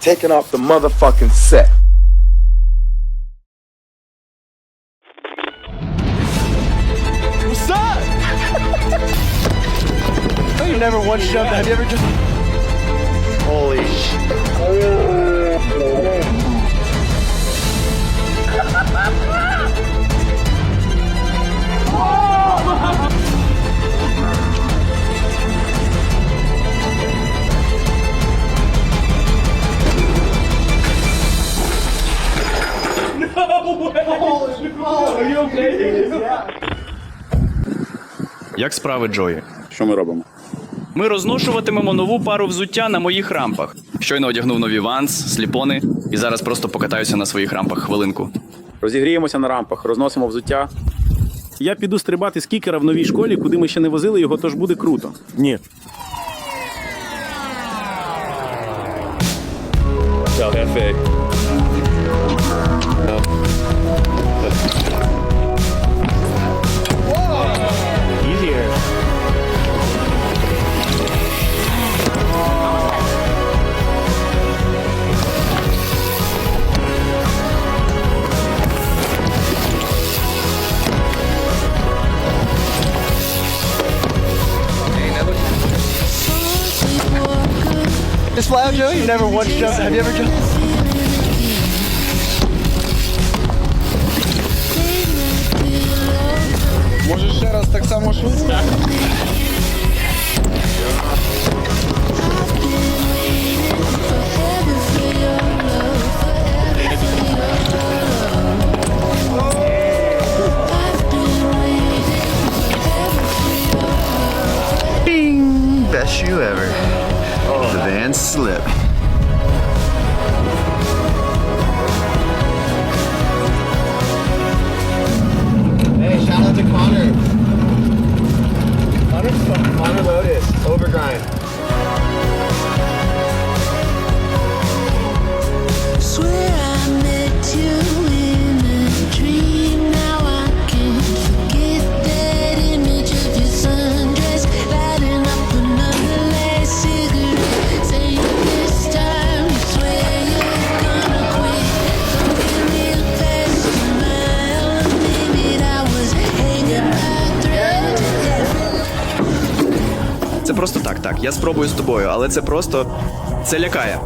taking off the motherfucking set. What's up? oh, you never once jumped. Have you ever just? Holy sh! Oh. Як справи, Джої? Що ми робимо? Ми розношуватимемо нову пару взуття на моїх рампах. Щойно одягнув нові ванс, сліпони, і зараз просто покатаюся на своїх рампах хвилинку. Розігріємося на рампах, розносимо взуття. Я піду стрибати з кікера в новій школі, куди ми ще не возили його, тож буде круто. Ні. Easier. Never once jumped. Have you ever jumped? Я спробую з тобою, але це просто. Це лякає.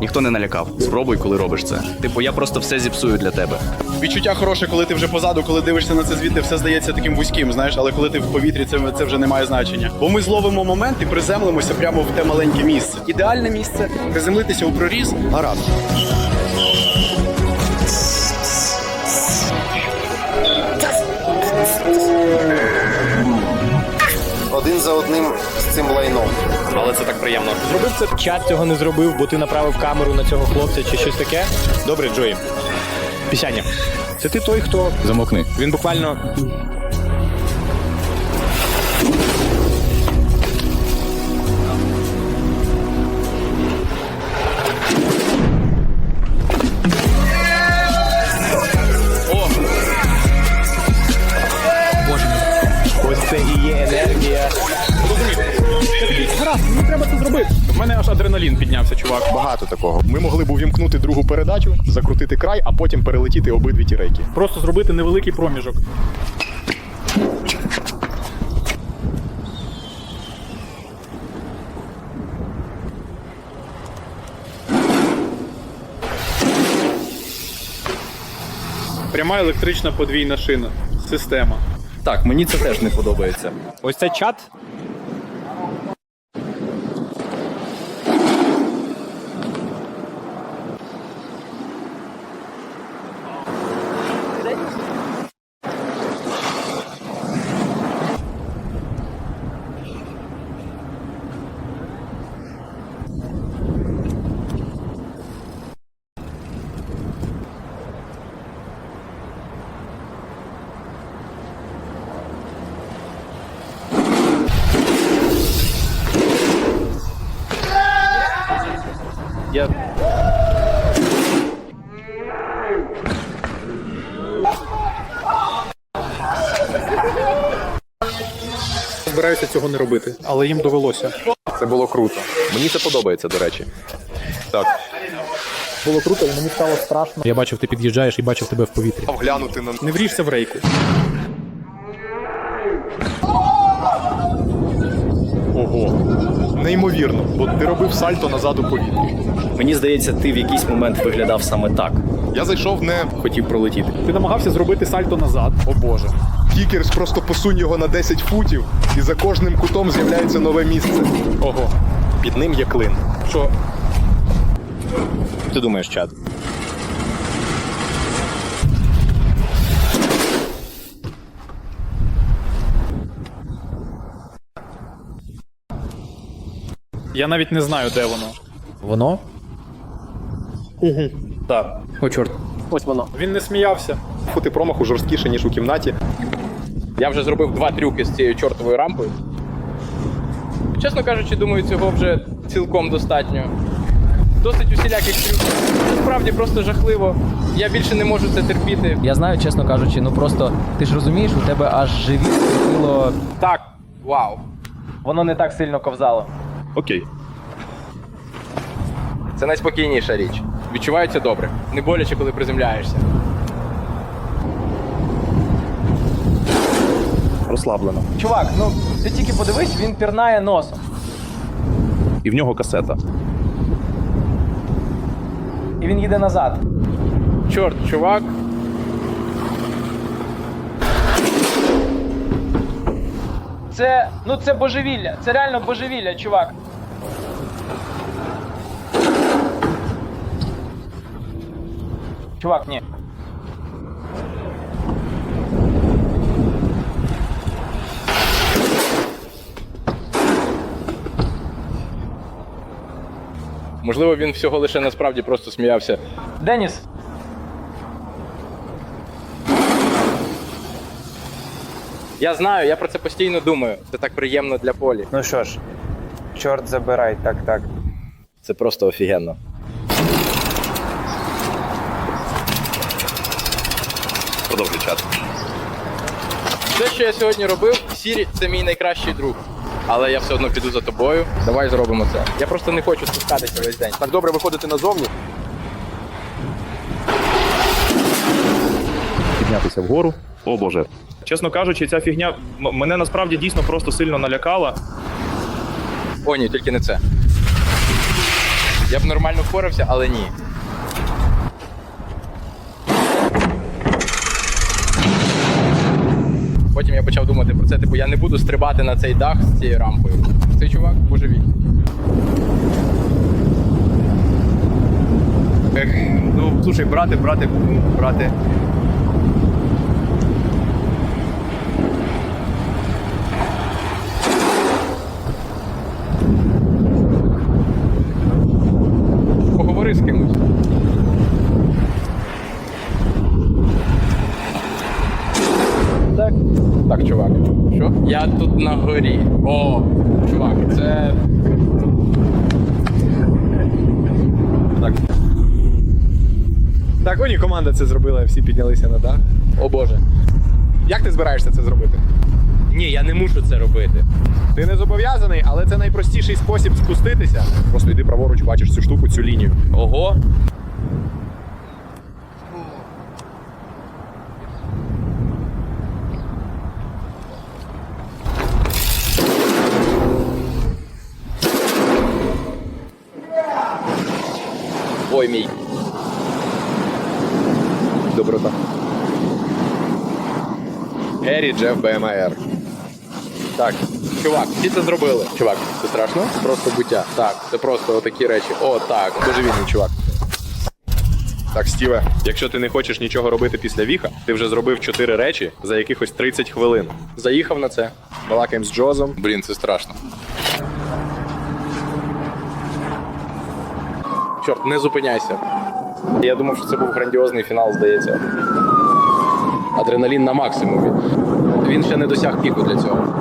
Ніхто не налякав. Спробуй, коли робиш це. Типу, я просто все зіпсую для тебе. Відчуття хороше, коли ти вже позаду, коли дивишся на це звідти, все здається таким вузьким, знаєш, але коли ти в повітрі, це, це вже не має значення. Бо ми зловимо момент і приземлимося прямо в те маленьке місце. Ідеальне місце приземлитися у проріз. Гаразд. один за одним з цим лайном. Але це так приємно. Зробив це чат цього не зробив, бо ти направив камеру на цього хлопця чи щось таке. Добре, Джої. Пісяння. Це ти той, хто. замокни. Він буквально. Чувак. Такого. Ми могли б увімкнути другу передачу, закрутити край, а потім перелетіти обидві ті рейки. Просто зробити невеликий проміжок. Пряма електрична подвійна шина. Система. Так, мені це теж не подобається. Ось це чат. Я збираюся цього не робити, але їм довелося. Це було круто. Мені це подобається, до речі. Так. Було круто, і мені стало страшно. Я бачив, ти під'їжджаєш і бачив тебе в повітрі. Глянути на Не вріжся в рейку. Ого. Неймовірно, бо ти робив сальто назад у повітрі. Мені здається, ти в якийсь момент виглядав саме так. Я зайшов не Хотів пролетіти. Ти намагався зробити сальто назад. О боже. Кікерс, просто посунь його на 10 футів, і за кожним кутом з'являється нове місце. Ого. Під ним є клин. Що? Ти думаєш, чат? Я навіть не знаю, де воно. Воно? Так. О, чорт. Ось воно. Він не сміявся. Фути промаху жорсткіше, ніж у кімнаті. Я вже зробив два трюки з цією чортовою рампою. Чесно кажучи, думаю, цього вже цілком достатньо. Досить усіляких трюків. Насправді просто жахливо. Я більше не можу це терпіти. Я знаю, чесно кажучи, ну просто ти ж розумієш, у тебе аж живіт скрутило. Так, вау. Воно не так сильно ковзало. Окей. Це найспокійніша річ. Відчувається добре. Не боляче, коли приземляєшся. Розслаблено. Чувак, ну ти тільки подивись, він пірнає носом. І в нього касета. І він їде назад. Чорт, чувак. Це, ну це божевілля. Це реально божевілля, чувак. Чувак, ні. Можливо, він всього лише насправді просто сміявся. Деніс. Я знаю, я про це постійно думаю. Це так приємно для полі. Ну що ж, чорт забирай, так, так. Це просто офігенно. Продовжуй чат. Все, що я сьогодні робив, Сірі це мій найкращий друг. Але я все одно піду за тобою. Давай зробимо це. Я просто не хочу спускатися весь день. Так добре виходити назовні. Піднятися вгору. О боже. Чесно кажучи, ця фігня мене насправді дійсно просто сильно налякала. О, ні, тільки не це. Я б нормально впорався, але ні. Я почав думати про це, типу, я не буду стрибати на цей дах з цією рампою. Цей чувак божевільний. Ну слушай, брати, брати, брати. Поговори з кимось. Так. Так, чувак. Що? Я тут на горі. О, чувак, це. Так. Так, оні команда це зробила, всі піднялися на дах. О Боже. Як ти збираєшся це зробити? Ні, я не мушу це робити. Ти не зобов'язаний, але це найпростіший спосіб спуститися. Просто йди праворуч, бачиш цю штуку, цю лінію. Ого. Джеф БМАР. Так, чувак, всі це зробили. Чувак, це страшно? Просто буття. Так, це просто отакі речі. О, так, божевільний чувак. Так, Стіве, якщо ти не хочеш нічого робити після віха, ти вже зробив чотири речі за якихось 30 хвилин. Заїхав на це. Балакаємо з Джозом. Блін, це страшно. Чорт, не зупиняйся. Я думав, що це був грандіозний фінал, здається. Адреналін на максимумі. Він ще не досяг піку для цього.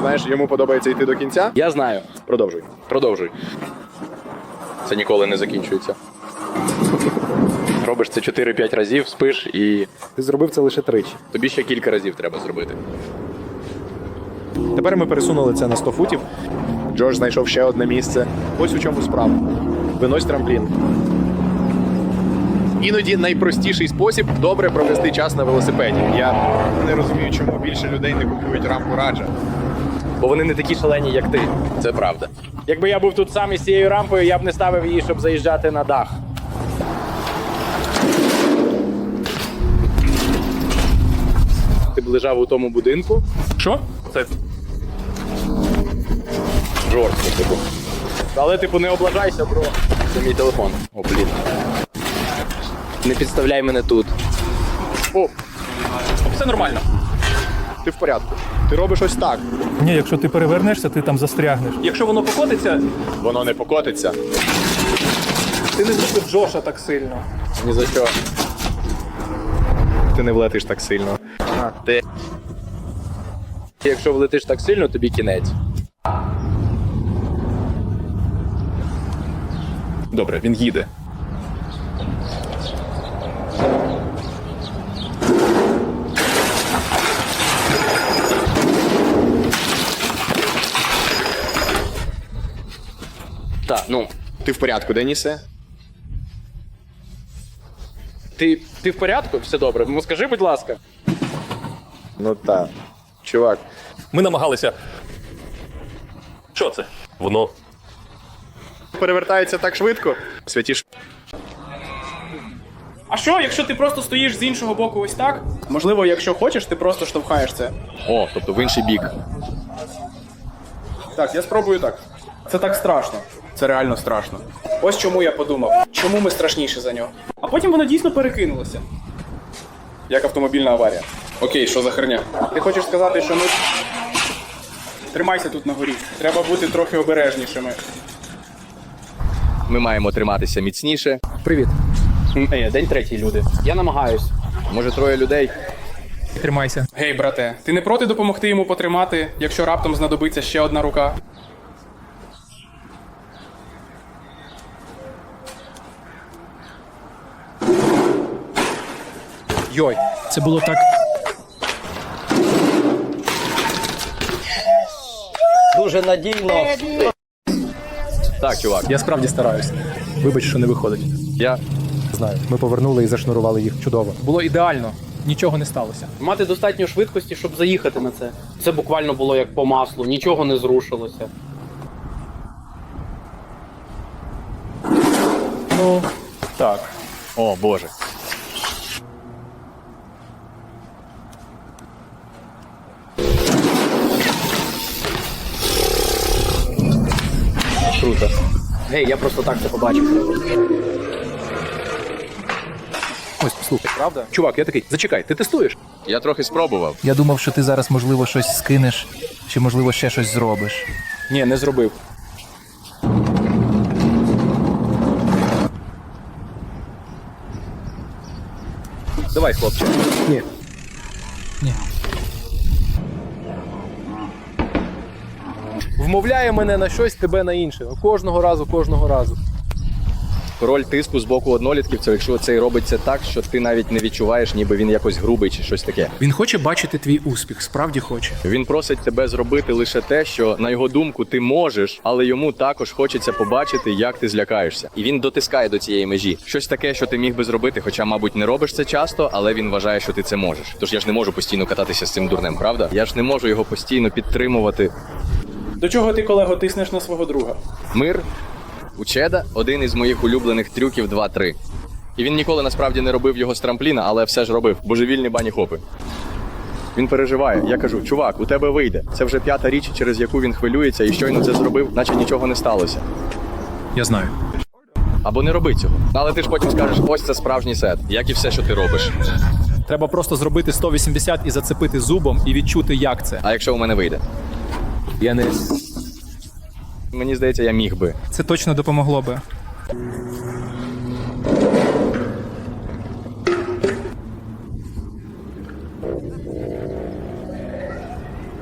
Знаєш, йому подобається йти до кінця. Я знаю. Продовжуй. Продовжуй. Це ніколи не закінчується. Робиш це 4-5 разів, спиш і Ти зробив це лише тричі. тобі ще кілька разів треба зробити. Тепер ми пересунули це на 100 футів. Джордж знайшов ще одне місце. Ось у чому справа. Винось трамплін. Іноді найпростіший спосіб добре провести час на велосипеді. Я Не розумію, чому більше людей не купують рамку раджа. Бо вони не такі шалені, як ти. це правда. Якби я був тут сам із цією рампою, я б не ставив її, щоб заїжджати на дах. Ти б лежав у тому будинку. Що? Це Жорстко, типу. Але, типу, не облажайся, бро. Це мій телефон. О, блін. Не підставляй мене тут. О, Все нормально. ти в порядку. Ти робиш ось так. Ні, якщо ти перевернешся, ти там застрягнеш. Якщо воно покотиться, Воно не покотиться. ти не зробив Джоша так сильно. Ні за що. Ти не влетиш так сильно. А, ти. Якщо влетиш так сильно, тобі кінець. Добре, він їде. Так, ну. Ти в порядку, Денісе? Ти, ти в порядку? Все добре. Ну скажи, будь ласка. Ну так. Чувак, Ми намагалися. Що це? Воно. перевертається так швидко. Святі ж. А що, якщо ти просто стоїш з іншого боку ось так? Можливо, якщо хочеш, ти просто штовхаєш це. О, тобто в інший бік. Так, я спробую так. Це так страшно. Це реально страшно. Ось чому я подумав, чому ми страшніші за нього. А потім воно дійсно перекинулося. Як автомобільна аварія. Окей, що за херня? Ти хочеш сказати, що ми. Тримайся тут на горі. Треба бути трохи обережнішими. Ми маємо триматися міцніше. Привіт. Ей, день третій, люди. Я намагаюсь. Може, троє людей. Тримайся. Гей, брате, ти не проти допомогти йому потримати, якщо раптом знадобиться ще одна рука? Йой, це було так. Дуже надійно. Так, чувак. Я справді стараюсь. Вибач, що не виходить. Я Знаю. Ми повернули і зашнурували їх чудово. Було ідеально. Нічого не сталося. Мати достатньо швидкості, щоб заїхати на це. Це буквально було як по маслу, нічого не зрушилося. Ну, так. О, Боже. Гей, я просто так це побачив. Ось, слухай, правда? Чувак, я такий, зачекай, ти тестуєш? Я трохи спробував. Я думав, що ти зараз, можливо, щось скинеш, чи можливо ще щось зробиш. Ні, не зробив. Давай, хлопче. Ні. Ні. Вмовляє мене на щось, тебе на інше. Кожного разу, кожного разу. Король тиску з боку однолітків, це якщо це і робиться так, що ти навіть не відчуваєш, ніби він якось грубий чи щось таке. Він хоче бачити твій успіх, справді хоче. Він просить тебе зробити лише те, що на його думку ти можеш, але йому також хочеться побачити, як ти злякаєшся. І він дотискає до цієї межі. Щось таке, що ти міг би зробити, хоча, мабуть, не робиш це часто, але він вважає, що ти це можеш. Тож я ж не можу постійно кататися з цим дурнем, правда? Я ж не можу його постійно підтримувати. До чого ти, колего, тиснеш на свого друга? Мир у Чеда один із моїх улюблених трюків 2-3. І він ніколи насправді не робив його з трампліна, але все ж робив. Божевільні бані хопи. Він переживає. Я кажу, чувак, у тебе вийде. Це вже п'ята річ, через яку він хвилюється, і щойно це зробив, наче нічого не сталося. Я знаю. Або не роби цього. Але ти ж потім скажеш, ось це справжній сет, як і все, що ти робиш. Треба просто зробити 180 і зацепити зубом і відчути, як це. А якщо у мене вийде? Я не. Мені здається, я міг би. Це точно допомогло би.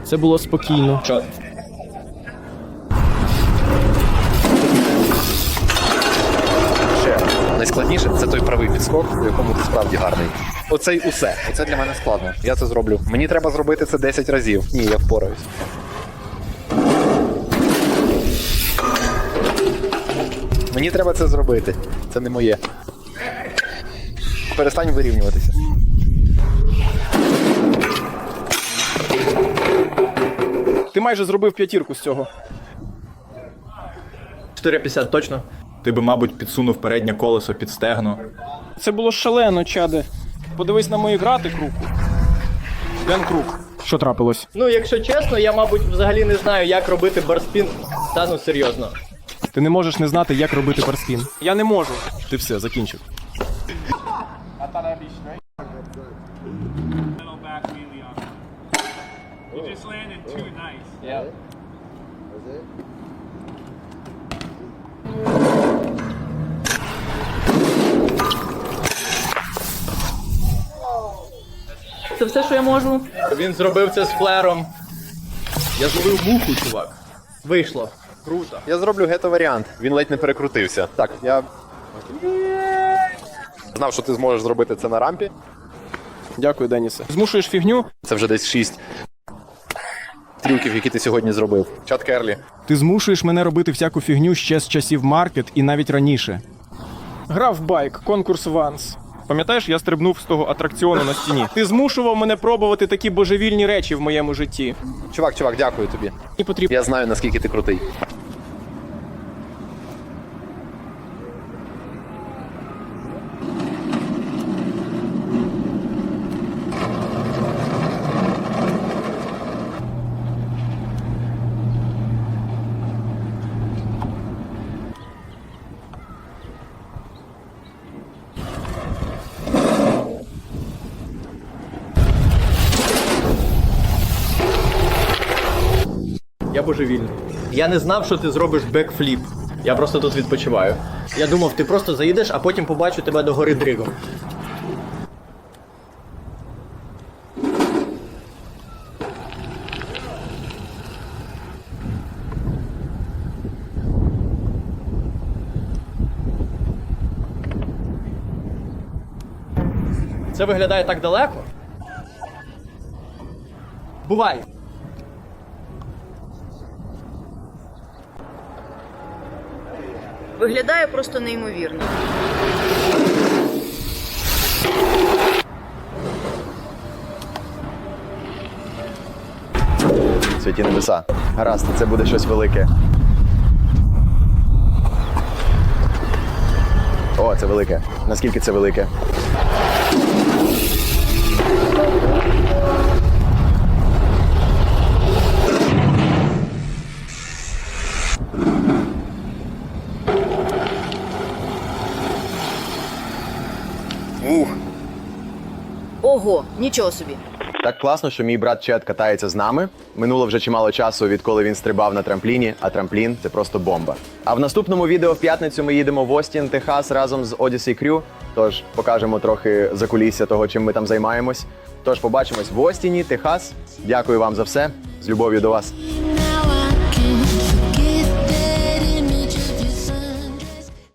Це було спокійно. Ще найскладніше це той правий підскок, у якому ти справді гарний. Оцей усе. Оце для мене складно. Я це зроблю. Мені треба зробити це 10 разів. Ні, я впораюсь. Мені треба це зробити. Це не моє. перестань вирівнюватися. Ти майже зробив п'ятірку з цього. 4,50 точно. Ти би, мабуть, підсунув переднє колесо під стегно. Це було шалено, чаде. Подивись на мої грати круку. Ден Крук. Що трапилось? Ну, якщо чесно, я, мабуть, взагалі не знаю, як робити барспін. Та ну серйозно. Ти не можеш не знати, як робити барспін. Я не можу. Ти все, закінчив. Це все, що я можу. Він зробив це з флером. Я зловив муху, чувак. Вийшло. Круто. Я зроблю гето-варіант. Він ледь не перекрутився. Так, я. Знав, що ти зможеш зробити це на рампі. Дякую, Денісе. Змушуєш фігню. Це вже десь шість трюків, які ти сьогодні зробив. Чат Керлі. Ти змушуєш мене робити всяку фігню ще з часів маркет і навіть раніше. Грав байк, конкурс Ванс. Пам'ятаєш, я стрибнув з того атракціону на стіні. Ти змушував мене пробувати такі божевільні речі в моєму житті. Чувак, чувак, дякую тобі. І потрібно. Я знаю, наскільки ти крутий. Божевільний. Я не знав, що ти зробиш бекфліп. Я просто тут відпочиваю. Я думав, ти просто заїдеш, а потім побачу тебе до гори дригом. Це виглядає так далеко. Бувай! Виглядає просто неймовірно. Святі небеса. Гаразд, це буде щось велике. О, це велике. Наскільки це велике? Ого, нічого собі. Так класно, що мій брат Чет катається з нами. Минуло вже чимало часу, відколи він стрибав на трампліні, а трамплін це просто бомба. А в наступному відео в п'ятницю ми їдемо в Остін, Техас разом з Odyssey Crew. Тож покажемо трохи закулісся того, чим ми там займаємось. Тож побачимось в Остіні, Техас. Дякую вам за все. З любов'ю до вас.